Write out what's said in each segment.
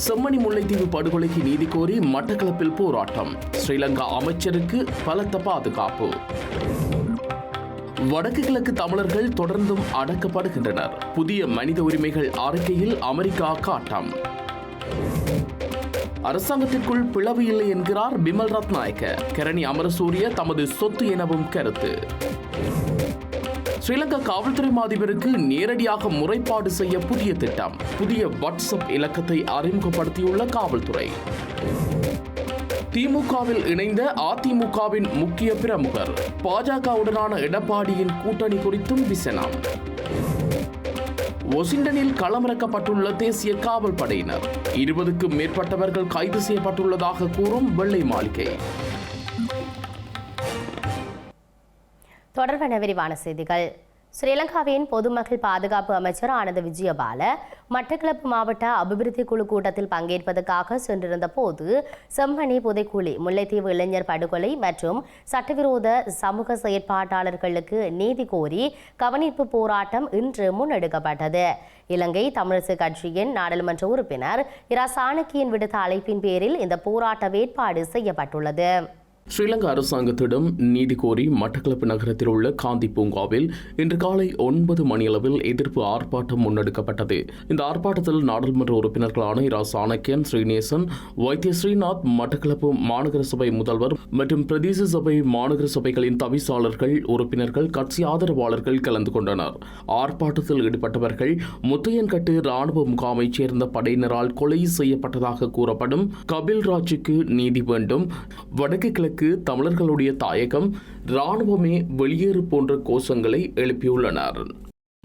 செம்மணி முல்லைத்தீவு படுகொலைக்கு நீதி கோரி மட்டக்களப்பில் போராட்டம். ஸ்ரீலங்கா அமைச்சருக்கு பலத்த பாதுகாப்பு. வடக்கு கிழக்கு தமிழர்கள் தொடர்ந்தும் அடக்கப்படுகின்றனர். புதிய மனித உரிமைகள் அறிக்கையில் அமெரிக்கா காட்டம். அரசாங்கத்திற்குள் பிளவு இல்லை என்கிறார் பிமல் ரத்நாயக்க. கரணி அமரசூரிய தமது சொத்து எனவும் கருத்து. ஸ்ரீலங்கா காவல்துறை மாதிபருக்கு நேரடியாக முறைப்பாடு செய்ய புதிய திட்டம். புதிய வாட்ஸ்அப் இலக்கத்தை அறிமுகப்படுத்தியுள்ள காவல்துறை. திமுகவில் இணைந்த அதிமுகவின் முக்கிய பிரமுகர் பாஜகவுடனான எடப்பாடியின் கூட்டணி குறித்தும் விசனம். ஒசிண்டனில் களமிறக்கப்பட்டுள்ள தேசிய காவல் படையினர் இருபதுக்கும் மேற்பட்டவர்கள் கைது செய்யப்பட்டுள்ளதாக கூறும் வெள்ளை மாளிகை. தொடர்பான விரிவான செய்திகள். ஸ்ரீலங்காவின் பொதுமக்கள் பாதுகாப்பு அமைச்சர் ஆனந்த விஜயபால மட்டக்களப்பு மாவட்ட அபிவிருத்தி குழு கூட்டத்தில் பங்கேற்பதற்காக சென்றிருந்த போது செம்மணி புதைக்குழி முல்லைத்தீவு இளைஞர் படுகொலை மற்றும் சட்டவிரோத சமூக செயற்பாட்டாளர்களுக்கு நீதி கோரி கவனிப்பு போராட்டம் இன்று முன்னெடுக்கப்பட்டது. இலங்கை தமிழிசை கட்சியின் நாடாளுமன்ற உறுப்பினர் இரா சாணக்கியின் விடுத்த அழைப்பின் பேரில் இந்த போராட்ட ஏற்பாடு செய்யப்பட்டுள்ளது. ஸ்ரீலங்கா அரசாங்கத்திடம் நீதி கோரி மட்டக்களப்பு நகரத்தில் உள்ள காந்தி பூங்காவில் இன்று காலை ஒன்பது மணியளவில் எதிர்ப்பு ஆர்ப்பாட்டம் முன்னெடுக்கப்பட்டது. இந்த ஆர்ப்பாட்டத்தில் நாடாளுமன்ற உறுப்பினர்களான இரா சாணக்கியன் ஸ்ரீநேசன் வைத்திய ஸ்ரீநாத் மட்டக்களப்பு மாநகர சபை முதல்வர் மற்றும் பிரதேச சபை மாநகர சபைகளின் தவிசாளர்கள் உறுப்பினர்கள் கட்சி ஆதரவாளர்கள் கலந்து கொண்டனர். ஆர்ப்பாட்டத்தில் ஈடுபட்டவர்கள் முத்தையன்கட்டு ராணுவ முகாமைச் சேர்ந்த படையினரால் கொலை செய்யப்பட்டதாக கூறப்படும் கபில் ராஜுக்கு நீதி வேண்டும் வடக்கு கிழக்கு தமிழர்களுடைய தாயகம் இராணுவமே வெளியேறு போன்ற கோஷங்களை எழுப்பியுள்ளனர்.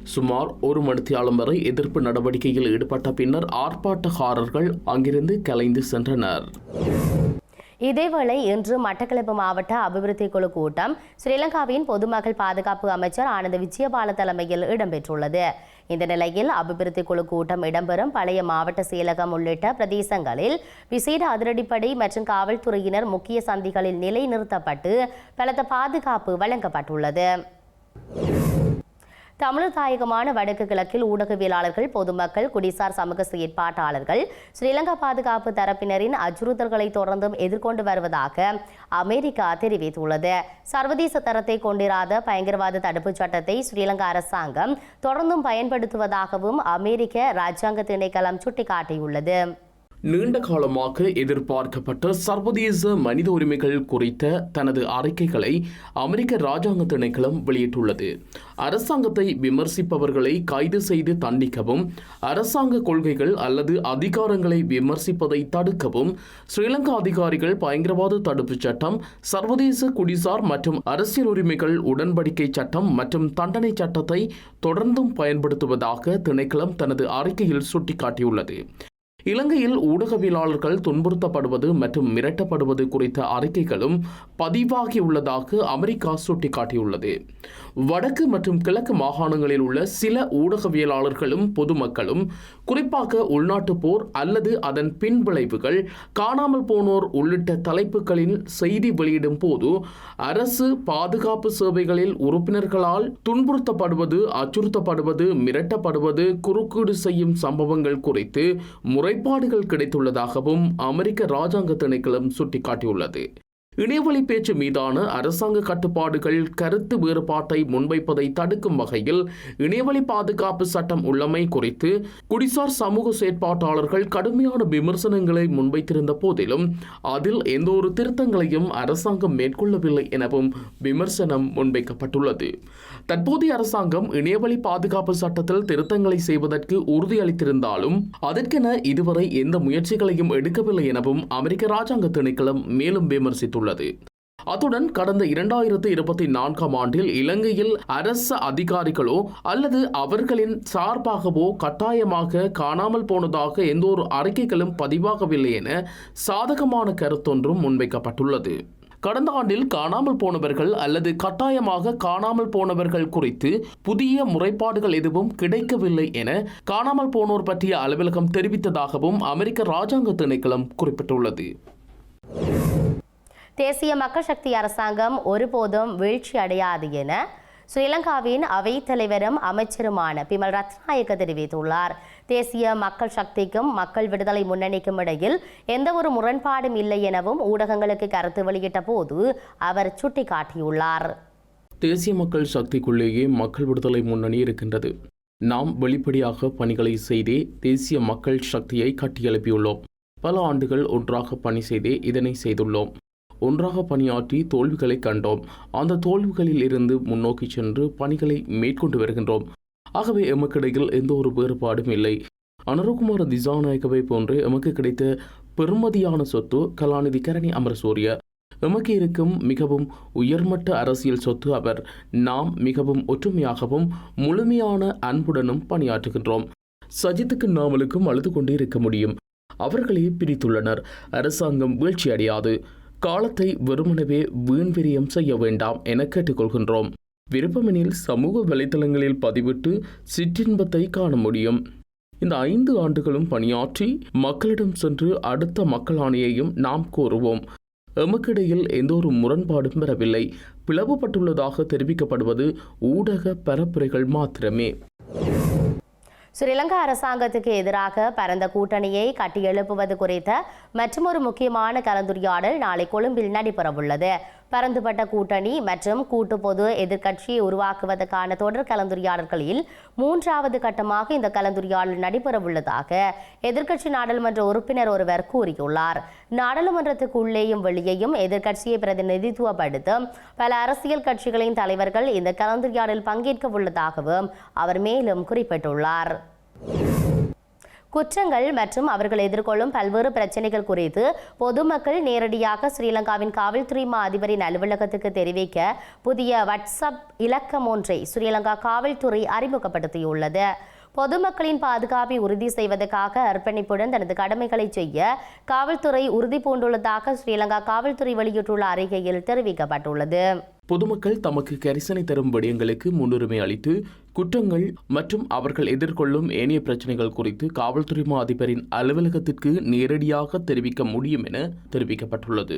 சுமார் ஒரு மணித்தியாலம் வரை எதிர்ப்பு நடவடிக்கையில் ஈடுபட்ட பின்னர் ஆர்ப்பாட்டக்காரர்கள் அங்கிருந்து கலைந்து சென்றனர். இதேவேளை இன்று மட்டக்களப்பு மாவட்ட அபிவிருத்தி குழு கூட்டம் ஸ்ரீலங்காவின் பொதுமக்கள் பாதுகாப்பு அமைச்சர் ஆனந்த விஜயபால தலைமையில் இடம்பெற்றுள்ளது. இந்த நிலையில் அபிவிருத்தி குழு கூட்டம் இடம்பெறும் பழைய மாவட்ட செயலகம் உள்ளிட்ட பிரதேசங்களில் விசேட அதிரடிப்படை மற்றும் காவல்துறையினர் முக்கிய சந்திகளில் நிலைநிறுத்தப்பட்டு பலத்த பாதுகாப்பு வழங்கப்பட்டுள்ளது. தமிழர் தாயகமான வடக்கு கிழக்கில் ஊடகவியலாளர்கள் பொதுமக்கள் குடிசார் சமூக செயற்பாட்டாளர்கள் ஸ்ரீலங்கா பாதுகாப்பு தரப்பினரின் அச்சுறுத்தல்களை தொடர்ந்தும் எதிர்கொண்டு வருவதாக அமெரிக்கா தெரிவித்துள்ளது. சர்வதேச தரத்தை கொண்டிராத பயங்கரவாத தடுப்புச் சட்டத்தை ஸ்ரீலங்கா அரசாங்கம் தொடர்ந்தும் பயன்படுத்துவதாகவும் அமெரிக்க ராஜாங்க திணைக்களம் சுட்டிக்காட்டியுள்ளது. நீண்ட காலமாக எதிர்பார்க்கப்பட்ட சர்வதேச மனித உரிமைகள் குறித்த தனது அறிக்கைகளை அமெரிக்க ராஜாங்க திணைக்களம் வெளியிட்டுள்ளது. அரசாங்கத்தை விமர்சிப்பவர்களை கைது செய்து தண்டிக்கவும் அரசாங்க கொள்கைகள் அல்லது அதிகாரங்களை விமர்சிப்பதை தடுக்கவும் ஸ்ரீலங்கா அதிகாரிகள் பயங்கரவாத தடுப்புச் சட்டம் சர்வதேச குடிசார் மற்றும் அரசியல் உரிமைகள் உடன்படிக்கை சட்டம் மற்றும் தண்டனை சட்டத்தை தொடர்ந்தும் பயன்படுத்துவதாக திணைக்களம் தனது அறிக்கையில் சுட்டிக்காட்டியுள்ளது. இலங்கையில் ஊடகவியலாளர்கள் துன்புறுத்தப்படுவது மற்றும் மிரட்டப்படுவது குறித்த அறிக்கைகளும் பதிவாகியுள்ளதாக அமெரிக்கா சுட்டிக்காட்டியுள்ளது. வடக்கு மற்றும் கிழக்கு மாகாணங்களில் உள்ள சில ஊடகவியலாளர்களும் பொதுமக்களும் குறிப்பாக உள்நாட்டு போர் அல்லது அதன் பின்விளைவுகள் காணாமல் போனோர் உள்ளிட்ட தலைப்புகளில் செய்தி வெளியிடும் போது அரசு பாதுகாப்பு சேவைகளில் உறுப்பினர்களால் துன்புறுத்தப்படுவது அச்சுறுத்தப்படுவது மிரட்டப்படுவது குறுக்கீடு செய்யும் சம்பவங்கள் குறித்து முறைப்பாடுகள் கிடைத்துள்ளதாகவும் அமெரிக்க ராஜாங்க திணைக்களம் சுட்டிக்காட்டியுள்ளது. இணையவழி பேச்சு மீதான அரசாங்க கட்டுப்பாடுகள் கருத்து வேறுபாட்டை முன்வைப்பதை தடுக்கும் வகையில் இணையவழி பாதுகாப்பு சட்டம் உள்ளமை குறித்து குடிசார் சமூக செயற்பாட்டாளர்கள் கடுமையான விமர்சனங்களை முன்வைத்திருந்த போதிலும் அதில் எந்த ஒரு திருத்தங்களையும் அரசாங்கம் மேற்கொள்ளவில்லை எனவும் விமர்சனம் முன்வைக்கப்பட்டுள்ளது. தற்போதைய அரசாங்கம் இணையவழி பாதுகாப்பு சட்டத்தில் திருத்தங்களை செய்வதற்கு உறுதியளித்திருந்தாலும் அதற்கென இதுவரை எந்த முயற்சிகளையும் எடுக்கவில்லை எனவும் அமெரிக்க ராஜாங்க திணைக்களம் மேலும் விமர்சித்துள்ளது. அத்துடன் கடந்த இரண்டாயிரத்து இருபத்தி நான்காம் ஆண்டில் இலங்கையில் அரச அதிகாரிகளோ அல்லது அவர்களின் சார்பாகவோ கட்டாயமாக காணாமல் போனதாக எந்த ஒரு அறிக்கைகளும் பதிவாகவில்லை என சாதகமான கருத்தொன்றும் முன்வைக்கப்பட்டுள்ளது. கடந்த ஆண்டில் காணாமல் போனவர்கள் அல்லது கட்டாயமாக காணாமல் போனவர்கள் குறித்து புதிய முறைப்பாடுகள் எதுவும் கிடைக்கவில்லை என காணாமல் போனோர் பற்றிய அலுவலகம் தெரிவித்ததாகவும் அமெரிக்க ராஜாங்க திணைக்களம் குறிப்பிட்டுள்ளது. தேசிய மக்கள் சக்தி அரசாங்கம் ஒருபோதும் வீழ்ச்சி அடையாது என ஸ்ரீலங்காவின் அவைத்தலைவரும் அமைச்சருமான பிமல் ரத்நாயக்க தெரிவித்துள்ளார். தேசிய மக்கள் சக்திக்கும் மக்கள் விடுதலை முன்னணிக்கும் இடையில் எந்த ஒரு முரண்பாடும் இல்லை எனவும் ஊடகங்களுக்கு கருத்து வெளியிட்ட போது அவர் சுட்டிக்காட்டியுள்ளார். தேசிய மக்கள் சக்திக்குள்ளேயே மக்கள் விடுதலை முன்னணி இருக்கின்றது. நாம் வெளிப்படையாக பணிகளை செய்தே தேசிய மக்கள் சக்தியை கட்டியெழுப்பியுள்ளோம். பல ஆண்டுகள் ஒன்றாக பணி செய்தே இதனை செய்துள்ளோம். ஒன்றாக பணியாற்றி தோல்விகளை கண்டோம். அந்த தோல்விகளில் இருந்து முன்னோக்கி சென்று பணிகளை மேற்கொண்டு வருகின்றோம். ஆகவே எமக்கிடையில் எந்த ஒரு வேறுபாடும் இல்லை. அனுரகுமார திசாநாயகவை போன்று எமக்கு கிடைத்த பெருமதியான சொத்து கலாநிதி கரணி அமரசூரிய. எமக்கு இருக்கும் மிகவும் உயர்மட்ட அரசியல் சொத்து அவர். நாம் மிகவும் ஒற்றுமையாகவும் முழுமையான அன்புடனும் பணியாற்றுகின்றோம். சஜித்துக்கு நாமலுக்கும் அழுது கொண்டே இருக்க முடியும். அவர்களே பிரித்துள்ளனர். அரசாங்கம் வீழ்ச்சியடையாது. காலத்தை வெறுமனவே வீண்விரியம் செய்ய வேண்டாம் என கேட்டுக்கொள்கின்றோம். விருப்பமெனில் சமூக வலைதளங்களில் பதிவிட்டு சிற்றின்பத்தை காண முடியும். இந்த ஐந்து ஆண்டுகளும் பணியாற்றி மக்களிடம் சென்று அடுத்த மக்கள் ஆணையையும் நாம் கோருவோம். எமக்கிடையில் எந்த ஒரு முரண்பாடும் பெறவில்லை பிளவுபட்டுள்ளதாக தெரிவிக்கப்படுவது ஊடக பரப்புரைகள் மாத்திரமே. ஸ்ரீலங்கா அரசாங்கத்துக்கு எதிராக பரந்த கூட்டணியை கட்டியெழுப்புவது குறித்த மற்றொரு முக்கியமான கலந்துரையாடல் நாளை கொழும்பில் நடைபெறவுள்ளது. பரந்துபட்ட கூட்டணி மற்றும் கூட்டு பொது எதிர்க்கட்சியை உருவாக்குவதற்கான தொடர் கலந்துரையாடல்களில் மூன்றாவது கட்டமாக இந்த கலந்துரையாடல் நடைபெறவுள்ளதாக எதிர்க்கட்சி நாடாளுமன்ற உறுப்பினர் ஒருவர் கூறியுள்ளார். நாடாளுமன்றத்துக்கு உள்ளேயும் வெளியேயும் எதிர்க்கட்சியை பிரதிநிதித்துவப்படுத்தும் பல அரசியல் கட்சிகளின் தலைவர்கள் இந்த கலந்துரையாடலில் பங்கேற்க உள்ளதாகவும் அவர் மேலும் குறிப்பிட்டுள்ளார். குற்றங்கள் மற்றும் அவர்கள் எதிர்கொள்ளும் பல்வேறு பிரச்சனைகள் குறித்து பொதுமக்கள் நேரடியாக ஸ்ரீலங்காவின் காவல்துறை மா அதிபரின் அலுவலகத்துக்கு தெரிவிக்க புதிய வாட்ஸ்அப் இலக்கம் ஒன்றை ஸ்ரீலங்கா காவல்துறை அறிமுகப்படுத்தியுள்ளது. பொதுமக்களின் பாதுகாப்பை உறுதி செய்வதற்காக அர்ப்பணிப்புடன் தனது கடமைகளை செய்ய காவல்துறை உறுதி பூண்டுள்ளதாக ஸ்ரீலங்கா காவல்துறை வெளியிட்டுள்ள அறிக்கையில் தெரிவிக்கப்பட்டுள்ளது. பொதுமக்கள் தமக்கு கரிசனை தரும் விடயங்களுக்கு முன்னுரிமை அளித்து குற்றங்கள் மற்றும் அவர்கள் எதிர்கொள்ளும் ஏனைய பிரச்சனைகள் குறித்து காவல்துறை மா அதிபரின் அலுவலகத்திற்கு நேரடியாக தெரிவிக்க முடியும் என தெரிவிக்கப்பட்டுள்ளது.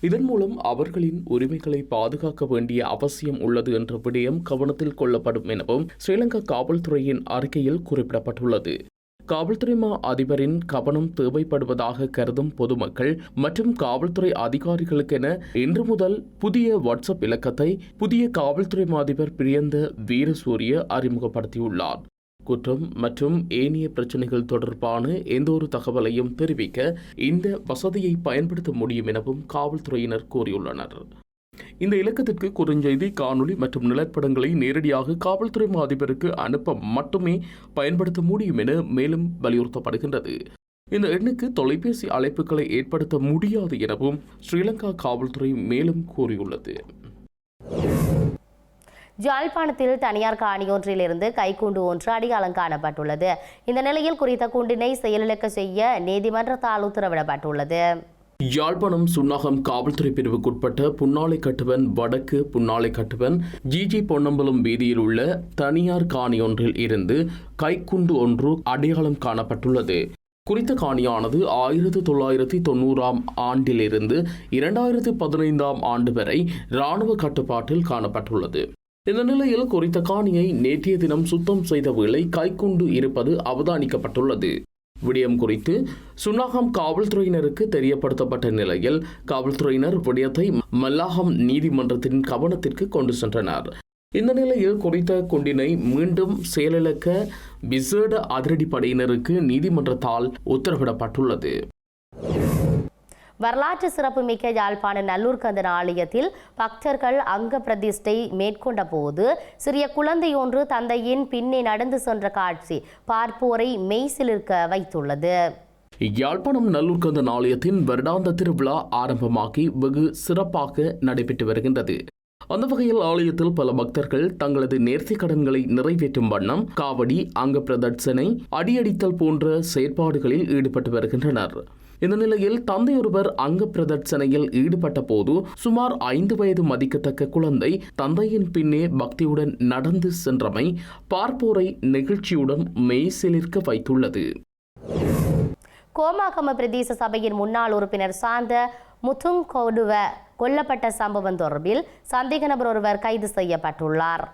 இதன் மூலம் அவர்களின் உரிமைகளை பாதுகாக்க வேண்டிய அவசியம் உள்ளது என்ற விடயம் கவனத்தில் கொள்ளப்படும் எனவும் ஸ்ரீலங்கா காவல்துறையின் அறிக்கையில் குறிப்பிடப்பட்டுள்ளது. காவல்துறை மா அதிபரின் கவனம் தேவைப்படுவதாக கருதும் பொதுமக்கள் மற்றும் காவல்துறை அதிகாரிகளுக்கென இன்று முதல் புதிய வாட்ஸ்அப் இலக்கத்தை புதிய காவல்துறை மா அதிபர் பிரியந்த வீரசூரிய அறிமுகப்படுத்தியுள்ளார். குற்றம் மற்றும் ஏனைய பிரச்சனைகள் தொடர்பான எந்த ஒரு தகவலையும் தெரிவிக்க இந்த வசதியை பயன்படுத்த முடியும் எனவும் காவல்துறையினர் கூறியுள்ளனர். இந்த இலக்கத்திற்கு குறுஞ்செய்தி காணொளி மற்றும் நிலப்படங்களை நேரடியாக காவல்துறை அதிபருக்கு அனுப்ப மட்டுமே பயன்படுத்த முடியும் என மேலும் வலியுறுத்தப்படுகின்றது. இந்த எண்ணுக்கு தொலைபேசி அழைப்புகளை ஏற்படுத்த முடியாது எனவும் ஸ்ரீலங்கா காவல்துறை மேலும் கூறியுள்ளது. ஜாழ்ப்பாணத்தில் தனியார் காணியொன்றிலிருந்து கைக்குண்டு ஒன்று அடையாளம் காணப்பட்டுள்ளது. இந்த நிலையில் குறித்த குண்டினை செயலிழக்க செய்ய நீதிமன்றத்தால் உத்தரவிடப்பட்டுள்ளது. யாழ்ப்பாணம் சுன்னாகம் காவல்துறை பிரிவுக்குட்பட்ட புன்னாலை கட்டுவன் வடக்கு புன்னாலை கட்டுவன் ஜிஜி பொன்னம்பலம் வீதியில் உள்ள தனியார் காணியொன்றில் இருந்து கைக்குண்டு ஒன்று அடையாளம் காணப்பட்டுள்ளது. குறித்த காணியானது ஆயிரத்து தொள்ளாயிரத்தி தொண்ணூறாம் ஆண்டிலிருந்து இரண்டாயிரத்து பதினைந்தாம் ஆண்டு வரை இராணுவ கட்டுப்பாட்டில் காணப்பட்டுள்ளது. இந்த நிலையில் குறித்த காணியை நேற்றைய தினம் சுத்தம் செய்த வேளை கைக்குண்டு இருப்பது அவதானிக்கப்பட்டுள்ளது. விடயம் குறித்து சுன்னாகம் காவல்துறையினருக்கு தெரியப்படுத்தப்பட்ட நிலையில் காவல்துறையினர் விடயத்தை மல்லாகம் நீதிமன்றத்தின் கவனத்திற்கு கொண்டு சென்றனர். இந்த நிலையில் குறித்த குண்டினை மீண்டும் செயலிழக்க விசேட அதிரடிப்படையினருக்கு நீதிமன்றத்தால் உத்தரவிடப்பட்டுள்ளது. வரலாற்று சிறப்புமிக்க யாழ்ப்பாண நல்லூர்கந்தன் ஆலயத்தில் பக்தர்கள் அங்க பிரதிஷ்டை மேற்கொண்ட போது சிறிய குழந்தை ஒன்று தந்தையின் பின்னே நடந்து சென்ற காட்சி பார்ப்போரை மெய்சிலிருக்க வைத்துள்ளது. யாழ்ப்பாணம் நல்லூர்கந்தன் ஆலயத்தின் வருடாந்த திருவிழா ஆரம்பமாகி வெகு சிறப்பாக நடைபெற்று வருகின்றது. அந்த வகையில் ஆலயத்தில் பல பக்தர்கள் தங்களது நேர்த்தி கடன்களை நிறைவேற்றும் வண்ணம் காவடி அங்க பிரதட்சணை அடியடித்தல் போன்ற செயற்பாடுகளில் ஈடுபட்டு வருகின்றனர். இந்த நிலையில் தந்தையொருவர் அங்க பிரதட்சணையில் ஈடுபட்ட போது சுமார் ஐந்து வயது மதிக்கத்தக்க குழந்தை தந்தையின் பின்னே பக்தியுடன் நடந்து சென்றமை பார்ப்போரை நெகிழ்ச்சியுடன் மெய்சிலிர்க்க வைத்துள்ளது. கோமாகம பிரதேச சபையின் முன்னாள் உறுப்பினர் சார்ந்த முத்துங்கொடுவ கொல்லப்பட்ட சம்பவம் தொடர்பில் சந்தேக நபர் ஒருவர் கைது செய்யப்பட்டுள்ளார்.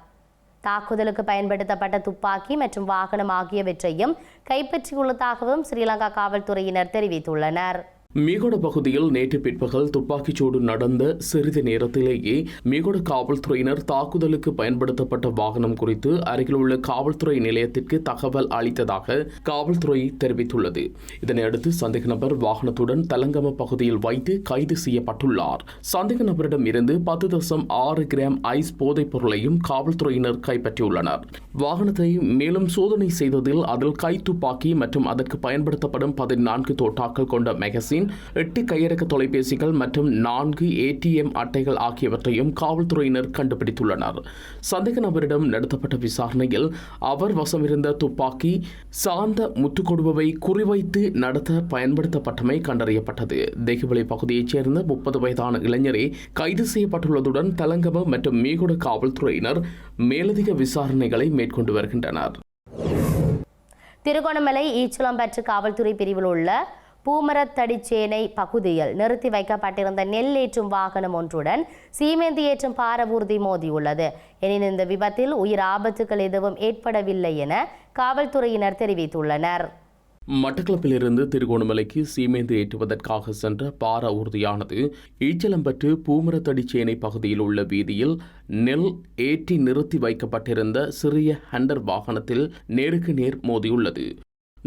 தாக்குதலுக்கு பயன்படுத்தப்பட்ட துப்பாக்கி மற்றும் வாகனம் ஆகியவற்றையும் கைப்பற்றியுள்ளதாகவும் ஸ்ரீலங்கா காவல்துறையினர் தெரிவித்துள்ளனர். மீகொட பகுதியில் நேற்று பிற்பகல் துப்பாக்கிச்சூடு நடந்த சிறிது நேரத்திலேயே மீகொட காவல்துறையினர் தாக்குதலுக்கு பயன்படுத்தப்பட்ட வாகனம் குறித்து அருகில் உள்ள காவல்துறை நிலையத்திற்கு தகவல் அளித்ததாக காவல்துறை தெரிவித்துள்ளது. இதனையடுத்து சந்தேக நபர் வாகனத்துடன் தலங்கம பகுதியில் வைத்து கைது செய்யப்பட்டுள்ளார். சந்தேக நபரிடம் இருந்து பத்து தசம் ஆறு கிராம் ஐஸ் போதைப் பொருளையும் காவல்துறையினர் கைப்பற்றியுள்ளனர். வாகனத்தை மேலும் சோதனை செய்ததில் அதில் கை துப்பாக்கி மற்றும் அதற்கு பயன்படுத்தப்படும் பதினான்கு தோட்டாக்கள் கொண்ட மெகசின் எட்டு கையடக்க தொலைபேசிகள் மற்றும் நான்கு ஏடிஎம் அட்டைகள் ஆகியவற்றையும் காவல்துறையினர் கண்டுபிடித்துள்ளனர். சந்தேக நபரிடம் நடத்தப்பட்ட விசாரணையில் அவர் வசமிருந்த துப்பாக்கி சாந்த முத்துக்கொடுபவை குறிவைத்து நடத்த பயன்படுத்தப்பட்டமை கண்டறியப்பட்டது. தெகுவளி பகுதியைச் சேர்ந்த முப்பது வயதான இளைஞரே கைது செய்யப்பட்டுள்ளதுடன் தலங்கம மற்றும் மீகுட காவல்துறையினர் மேலதிக விசாரணைகளை மேற்கொண்டு வருகின்றனர். திருகோணமலை ஈச்சலம்பற்று காவல்துறை பிரிவில் உள்ள பூமரத்தடிச்சேனை பகுதியில் நிறுத்தி வைக்கப்பட்டிருந்த நெல் ஏற்றும் வாகனம் ஒன்றுடன் சீமேந்தி ஏற்றும் பாரவூர்தி மோதியுள்ளது. எனினும் இந்த விபத்தில் உயிர் ஆபத்துகள் எதுவும் ஏற்படவில்லை என காவல்துறையினர் தெரிவித்துள்ளனர். மட்டக்களப்பிலிருந்து திருகோணமலைக்கு சீமேந்து ஏற்றுவதற்காக சென்ற பார ஊர்தியானது ஈச்சலம்பட்டு பூமரத்தடிச்சேனை பகுதியில் உள்ள வீதியில் நெல் ஏற்றி நிறுத்தி வைக்கப்பட்டிருந்த சிறிய ஹண்டர் வாகனத்தில் நேருக்கு நேர் மோதியுள்ளது.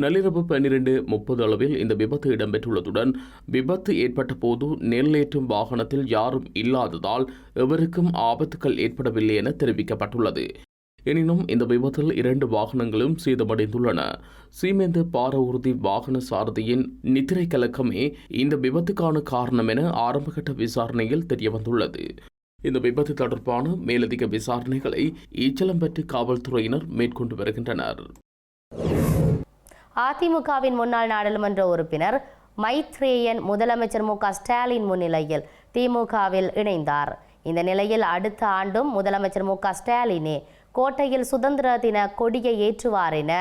நள்ளிரவு பன்னிரண்டு முப்பது அளவில் இந்த விபத்து இடம்பெற்றுள்ளதுடன் விபத்து ஏற்பட்ட போது நெல்லேற்றும் வாகனத்தில் யாரும் இல்லாததால் எவருக்கும் ஆபத்துக்கள் ஏற்படவில்லை என தெரிவிக்கப்பட்டுள்ளது. எனினும் இந்த விபத்தில் இரண்டு வாகனங்களும் சேதமடைந்துள்ளன. சீமேந்து பாரவூர்தி வாகன சாரதியின் நித்திரை கலக்கமே இந்த விபத்துக்கான காரணம் என ஆரம்பகட்ட விசாரணையில் தெரியவந்துள்ளது. இந்த விபத்து தொடர்பான மேலதிக விசாரணைகளை ஈச்சலம்பட்டு காவல்துறையினர் மேற்கொண்டு வருகின்றனர். அதிமுகவின் முன்னாள் நாடாளுமன்ற உறுப்பினர் மைத்ரேயன் முதலமைச்சர் மு ஸ்டாலின் முன்னிலையில் திமுகவில் இணைந்தார். இந்த நிலையில் அடுத்த ஆண்டும் முதலமைச்சர் மு ஸ்டாலினே கோட்டையில் சுதந்திர தின கொடியை ஏற்றுவார் என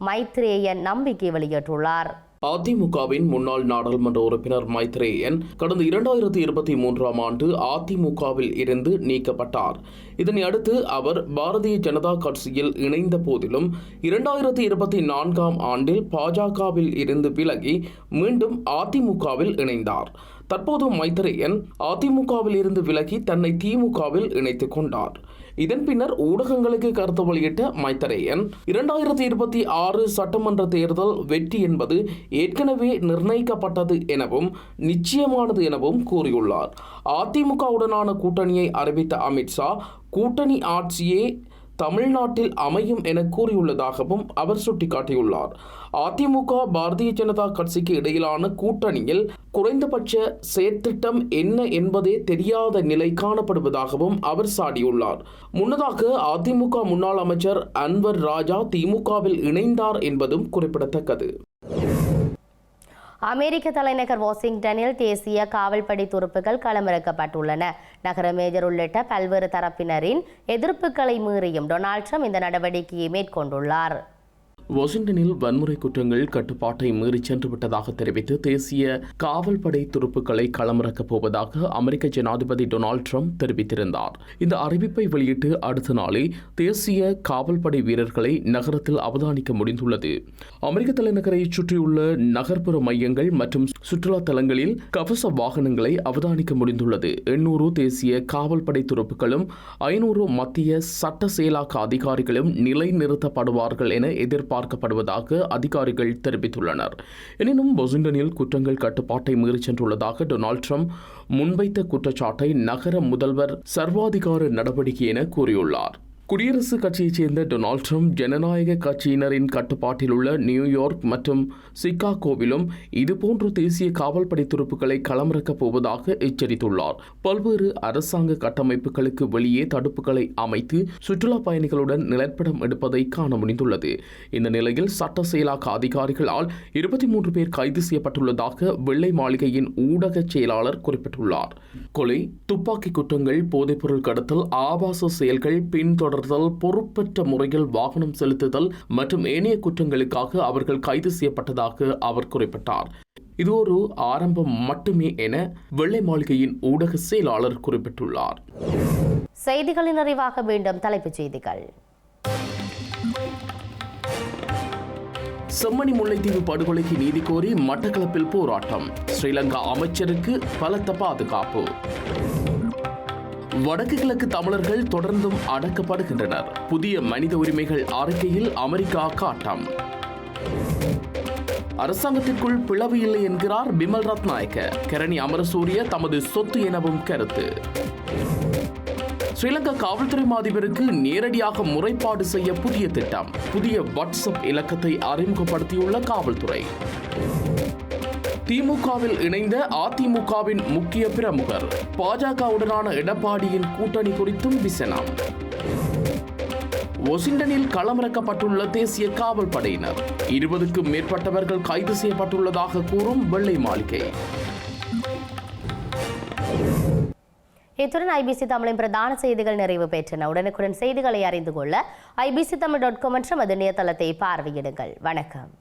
மைத்ரேயன் நம்பிக்கை வெளியிட்டுள்ளார். அதிமுகவின் முன்னாள் நாடாளுமன்ற உறுப்பினர் மைத்ரேயன் கடந்த இரண்டாயிரத்தி இருபத்தி மூன்றாம் ஆண்டு அதிமுகவில் இருந்து நீக்கப்பட்டார். இதனை அடுத்து அவர் பாரதிய ஜனதா கட்சியில் இணைந்த போதிலும் இரண்டாயிரத்தி இருபத்தி நான்காம் ஆண்டில் பாஜகவில் இருந்து விலகி மீண்டும் அதிமுகவில் இணைந்தார். தற்போது மைத்ரேயன் அதிமுகவில் இருந்து விலகி தன்னை திமுகவில் இணைத்துக் கொண்டார். இதன் பின்னர் ஊடகங்களுக்கு கருத்து வெளியிட்ட மைத்தரேயன் இரண்டாயிரத்தி இருபத்தி ஆறு சட்டமன்ற தேர்தல் வெற்றி என்பது ஏற்கனவே நிர்ணயிக்கப்பட்டது எனவும் நிச்சயமானது எனவும் கூறியுள்ளார். அதிமுகவுடனான கூட்டணியை அறிவித்த அமித்ஷா கூட்டணி ஆட்சியே தமிழ்நாட்டில் அமையும் என கூறியுள்ளதாகவும் அவர் சுட்டிக்காட்டியுள்ளார். அதிமுக பாரதிய ஜனதா கட்சிக்கு இடையிலான கூட்டணியில் குறைந்தபட்ச செயற்திட்டம் என்ன என்பதே தெரியாத நிலை காணப்படுவதாகவும் அவர் சாடியுள்ளார். முன்னதாக அதிமுக முன்னாள் அமைச்சர் அன்வர் ராஜா திமுகவில் இணைந்தார் என்பதும் குறிப்பிடத்தக்கது. அமெரிக்க தலைநகர் வாஷிங்டனில் தேசிய காவல்படை துருப்புகள் களமிறக்கப்பட்டுள்ளன. நகர மேஜர் உள்ளிட்ட பல்வேறு தரப்பினரின் எதிர்ப்புகளை மீறியும் டொனால்ட் ட்ரம்ப் இந்த நடவடிக்கையை மேற்கொண்டுள்ளார். வாஷிங்டனில் வன்முறை குற்றங்கள் கட்டுப்பாட்டை மீறி சென்று விட்டதாக தெரிவித்து தேசிய காவல்படை துருப்புக்களை களமிறக்கப் போவதாக அமெரிக்க ஜனாதிபதி டொனால்ட் ட்ரம்ப் தெரிவித்திருந்தார். இந்த அறிவிப்பை வெளியிட்டு அடுத்த நாளே தேசிய காவல்படை வீரர்களை நகரத்தில் அவதானிக்க முடிந்துள்ளது. அமெரிக்க தலைநகரை சுற்றியுள்ள நகர்ப்புற மையங்கள் மற்றும் சுற்றுலா தலங்களில் கவச வாகனங்களை அவதானிக்க முடிந்துள்ளது. எண்ணூறு தேசிய காவல்படை துருப்புகளும் ஐநூறு மத்திய சட்ட செயலாக்க அதிகாரிகளும் நிலைநிறுத்தப்படுவார்கள் என எதிர்பார்க்கப்படுவதாக அதிகாரிகள் தெரிவித்துள்ளனர். எனினும் வாஷிங்டனில் குற்றங்கள் கட்டுப்பாட்டை மீறி சென்றுள்ளதாக டொனால்ட் ட்ரம்ப் முன்வைத்த குற்றச்சாட்டை நகர முதல்வர் சர்வாதிகார நடவடிக்கை என கூறியுள்ளார். குடியரசுக் கட்சியைச் சேர்ந்த டொனால்ட் ட்ரம்ப் ஜனநாயக கட்சியினரின் கட்டுப்பாட்டில் உள்ள நியூயார்க் மற்றும் சிகாகோவிலும் இதுபோன்ற தேசிய காவல்படை துருப்புகளை களமிறக்கப் போவதாக எச்சரித்துள்ளார். பல்வேறு அரசாங்க கட்டமைப்புகளுக்கு வெளியே தடுப்புகளை அமைத்து சுற்றுலா பயணிகளுடன் நிலப்படம் எடுப்பதை காண முடிந்துள்ளது. இந்த நிலையில் சட்ட செயலாக்க அதிகாரிகளால் இருபத்தி மூன்று பேர் கைது செய்யப்பட்டுள்ளதாக வெள்ளை மாளிகையின் ஊடக செயலாளர் குறிப்பிட்டுள்ளார். கொலை துப்பாக்கி குற்றங்கள் போதைப்பொருள் கடத்தல் ஆபாச செயல்கள் பின்தொடர்தல் பொறுப்பற்ற முறையில் வாகனம் செலுத்துதல் மற்றும் ஏனைய குற்றங்களுக்காக அவர்கள் கைது செய்யப்பட்டதாக அவர் குறிப்பிட்டார். இது ஒரு ஆரம்பம் மட்டுமே என வெள்ளை மாளிகையின் ஊடக செயலாளர் குறிப்பிட்டுள்ளார். செய்திகளின் நிறைவாக மீண்டும் தலைப்புச் செய்திகள். செம்மணி முல்லைத்தீவு படுகொலைக்கு நீதி கோரி மட்டக்களப்பில் போராட்டம். ஸ்ரீலங்கா அமைச்சருக்கு பலத்த பாதுகாப்பு. வடக்கு கிழக்கு தமிழர்கள் தொடர்ந்தும் அடக்கப்படுகின்றனர். புதிய மனித உரிமைகள் அறிக்கையில் அமெரிக்கா காட்டம். அரசாங்கத்திற்குள் பிளவு இல்லை என்கிறார் பிமல் ரத்நாயக்க. கரணி அமரசூரிய தமது சொத்து எனவும் கருத்து. ஸ்ரீலங்கா காவல்துறை மாதிபருக்கு நேரடியாக முறைப்பாடு செய்ய புதிய திட்டம். புதிய வாட்ஸ்அப் இலக்கத்தை அறிமுகப்படுத்தியுள்ள காவல்துறை. திமுகவில் இணைந்த அதிமுகவின் முக்கிய பிரமுகர் பாஜகவுடனான எடப்பாடியின் கூட்டணி குறித்தும் விசனம். வாஷிங்டனில் களமிறக்கப்பட்டுள்ள தேசிய காவல் படையினர் இருபதுக்கும் மேற்பட்டவர்கள் கைது செய்யப்பட்டுள்ளதாக கூறும் வெள்ளை மாளிகை. இத்துடன் ஐபிசி தமிழின் பிரதான செய்திகள் நிறைவு பெற்றன. உடனுக்குடன் செய்திகளை அறிந்து கொள்ள ஐபிசி தமிழ் டாட் காம் என்ற மது இணையதளத்தை பார்வையிடுங்கள். வணக்கம்.